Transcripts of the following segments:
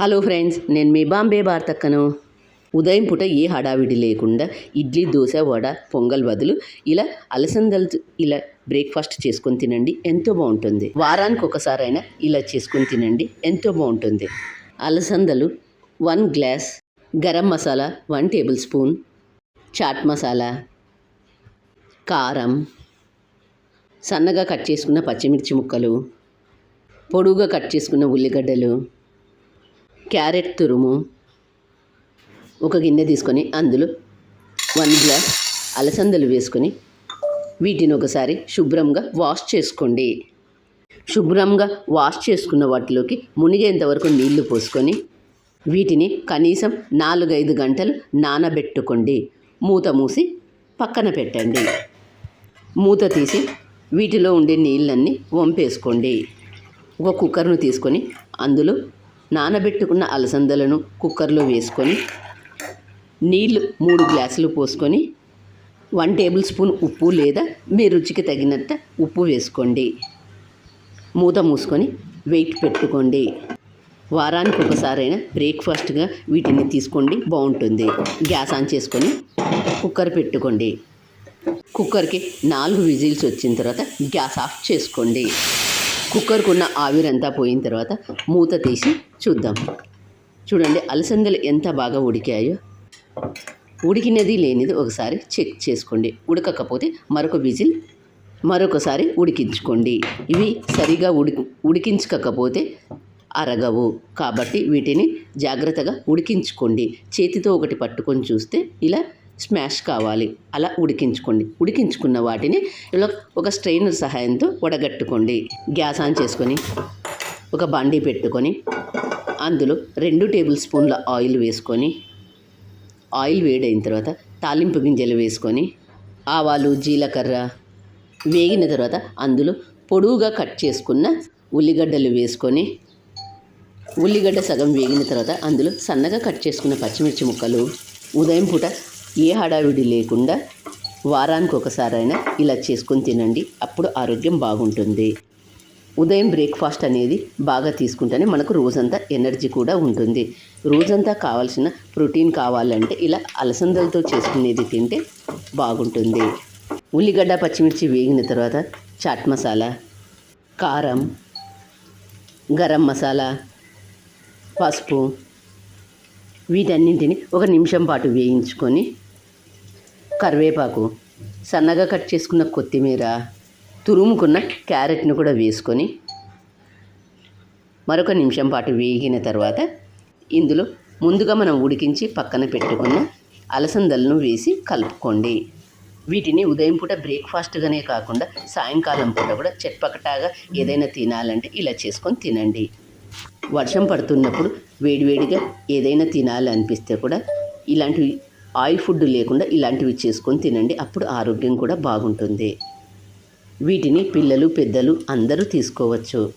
Hello friends నేను మీ బాంబే భారతక్కను ఉదయం పూట ఏ హడావిడి లేకుండా ఇడ్లీ దోశ వడ పొంగల్ బదులు ఇలా అలసందలు ఇలా బ్రేక్ఫాస్ట్ చేసుకొని తినండి ఎంతో బాగుంటుంది. వారానికి ఒకసారైనా ఇలా చేసుకొని తినండి ఎంతో బాగుంటుంది. అలసందలు one glass garam masala one tablespoon chaat masala కారం సన్నగా కట్ చేసుకున్న పచ్చిమిర్చి ముక్కలు పొడువుగా కట్ చేసుకున్న ఉల్లిగడ్డలు క్యారెట్ తురుము ఒక గిన్నె తీసుకొని అందులో వన్ గ్లాస్ అలసందలు వేసుకొని వీటిని ఒకసారి శుభ్రంగా వాష్ చేసుకోండి. శుభ్రంగా వాష్ చేసుకున్న వాటిలోకి మునిగేంత వరకు నీళ్ళు పోసుకొని వీటిని కనీసం నాలుగైదు గంటలు నానబెట్టుకోండి. మూత మూసి పక్కన పెట్టండి. మూత తీసి వీటిలో ఉండే నీళ్ళన్నీ వంపేసుకోండి. ఒక కుక్కర్ను తీసుకొని అందులో నానబెట్టుకున్న అలసందలను కుక్కర్లో వేసుకొని నీళ్ళు మూడు గ్లాసులు పోసుకొని వన్ టేబుల్ స్పూన్ ఉప్పు లేదా మీ రుచికి తగినంత ఉప్పు వేసుకోండి. మూత మూసుకొని వెయిట్ పెట్టుకోండి. వారానికి ఒకసారైనా బ్రేక్ఫాస్ట్గా వీటిని తీసుకోండి బాగుంటుంది. గ్యాస్ ఆన్ చేసుకొని కుక్కర్ పెట్టుకోండి. కుక్కర్కి నాలుగు విజిల్స్ వచ్చిన తర్వాత గ్యాస్ ఆఫ్ చేసుకోండి. కుక్కర్కు ఉన్న ఆవిరంతా పోయిన తర్వాత మూత తీసి చూద్దాం. చూడండి అలసందలు ఎంత బాగా ఉడికాయో. ఉడికినది లేనిది ఒకసారి చెక్ చేసుకోండి. ఉడకకపోతే మరొక విజిల్ మరొకసారి ఉడికించుకోండి. ఇవి సరిగా ఉడి ఉడికించకపోతే అరగవు. కాబట్టి వీటిని జాగ్రత్తగా ఉడికించుకోండి. చేతితో ఒకటి పట్టుకొని చూస్తే ఇలా స్మాష్ కావాలి. అలా ఉడికించుకోండి. ఉడికించుకున్న వాటిని ఇలా ఒక స్ట్రైనర్ సహాయంతో వడగట్టుకోండి. గ్యాస్ ఆన్ చేసుకొని ఒక బండి పెట్టుకొని అందులో రెండు టేబుల్ స్పూన్ల ఆయిల్ వేసుకొని ఆయిల్ వేడైన తర్వాత తాలింపు గింజలు వేసుకొని ఆవాలు జీలకర్ర వేగిన తర్వాత అందులో పొడువుగా కట్ చేసుకున్న ఉల్లిగడ్డలు వేసుకొని ఉల్లిగడ్డ సగం వేగిన తర్వాత అందులో సన్నగా కట్ చేసుకున్న పచ్చిమిర్చి ముక్కలు ఉదయం పూట ఏ హడావిడి లేకుండా వారానికి ఒకసారైనా ఇలా చేసుకొని తినండి. అప్పుడు ఆరోగ్యం బాగుంటుంది. ఉదయం బ్రేక్ఫాస్ట్ అనేది బాగా తీసుకుంటేనే మనకు రోజంతా ఎనర్జీ కూడా ఉంటుంది. రోజంతా కావాల్సిన ప్రోటీన్ కావాలంటే ఇలా అలసందలతో చేసుకునేది తింటే బాగుంటుంది. ఉల్లిగడ్డ పచ్చిమిర్చి వేగిన తర్వాత చాట్ మసాలా కారం గరం మసాలా పసుపు వీటన్నింటిని ఒక నిమిషం పాటు వేయించుకొని కరివేపాకు సన్నగా కట్ చేసుకున్న కొత్తిమీర తురుముకున్న క్యారెట్ను కూడా వేసుకొని మరొక నిమిషం పాటు వేగిన తర్వాత ఇందులో ముందుగా మనం ఉడికించి పక్కన పెట్టుకున్న అలసందలను వేసి కలుపుకోండి. వీటిని ఉదయం పూట బ్రేక్ఫాస్ట్గానే కాకుండా సాయంకాలం పూట కూడా చట్పకటాగా ఏదైనా తినాలంటే ఇలా చేసుకొని తినండి. వర్షం పడుతున్నప్పుడు వేడివేడిగా ఏదైనా తినాలనిపిస్తే కూడా ఇలాంటివి ఆయిల్ ఫుడ్ లేకుండా ఇలాంటివి చేసుకొని తినండి. అప్పుడు ఆరోగ్యం కూడా బాగుంటుంది. వీటిని పిల్లలు పెద్దలు అందరూ తీసుకోవచ్చు.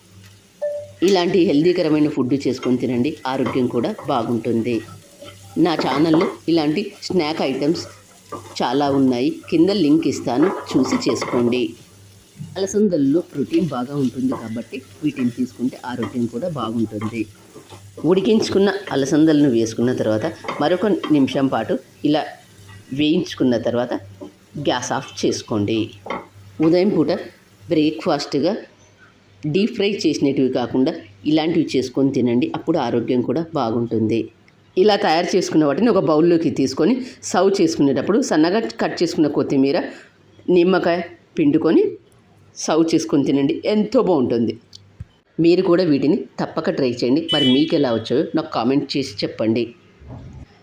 ఇలాంటి హెల్దీకరమైన ఫుడ్ చేసుకొని తినండి. ఆరోగ్యం కూడా బాగుంటుంది. నా ఛానల్లో ఇలాంటి స్నాక్ ఐటమ్స్ చాలా ఉన్నాయి. కింద లింక్ ఇస్తాను. చూసి చేసుకోండి. అలసందల్లో ప్రోటీన్ బాగా ఉంటుంది కాబట్టి వీటిని తీసుకుంటే ఆరోగ్యం కూడా బాగుంటుంది. ఉడికించుకున్న అలసందలను వేసుకున్న తర్వాత మరొక నిమిషం పాటు ఇలా వేయించుకున్న తర్వాత గ్యాస్ ఆఫ్ చేసుకోండి. ఉదయం పూట బ్రేక్ఫాస్ట్గా డీప్ ఫ్రై చేసినటివి కాకుండా ఇలాంటివి చేసుకొని తినండి అప్పుడు ఆరోగ్యం కూడా బాగుంటుంది. ఇలా తయారు చేసుకున్న వాటిని ఒక బౌల్లోకి తీసుకొని సర్వ్ చేసుకునేటప్పుడు సన్నగా కట్ చేసుకున్న కొత్తిమీర నిమ్మకాయ పిండుకొని సర్వ్ చేసుకొని తినండి. ఎంతో బాగుంటుంది. మీరు కూడా వీటిని తప్పక ట్రై చేయండి. మరి మీకు ఎలా వచ్చాయో నాకు కామెంట్ చేసి చెప్పండి.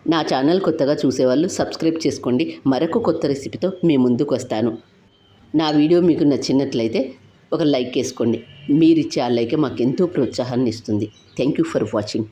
నా ఛానల్ కొత్తగా చూసేవాళ్ళు సబ్స్క్రైబ్ చేసుకోండి. మరొక కొత్త రెసిపీతో మీ ముందుకు వస్తాను. నా వీడియో మీకు నచ్చినట్లయితే ఒక లైక్ వేసుకోండి. మీరిచ్చే ఆ లైక్ మాకు ఎంతో ప్రోత్సాహాన్ని ఇస్తుంది. Thank you for watching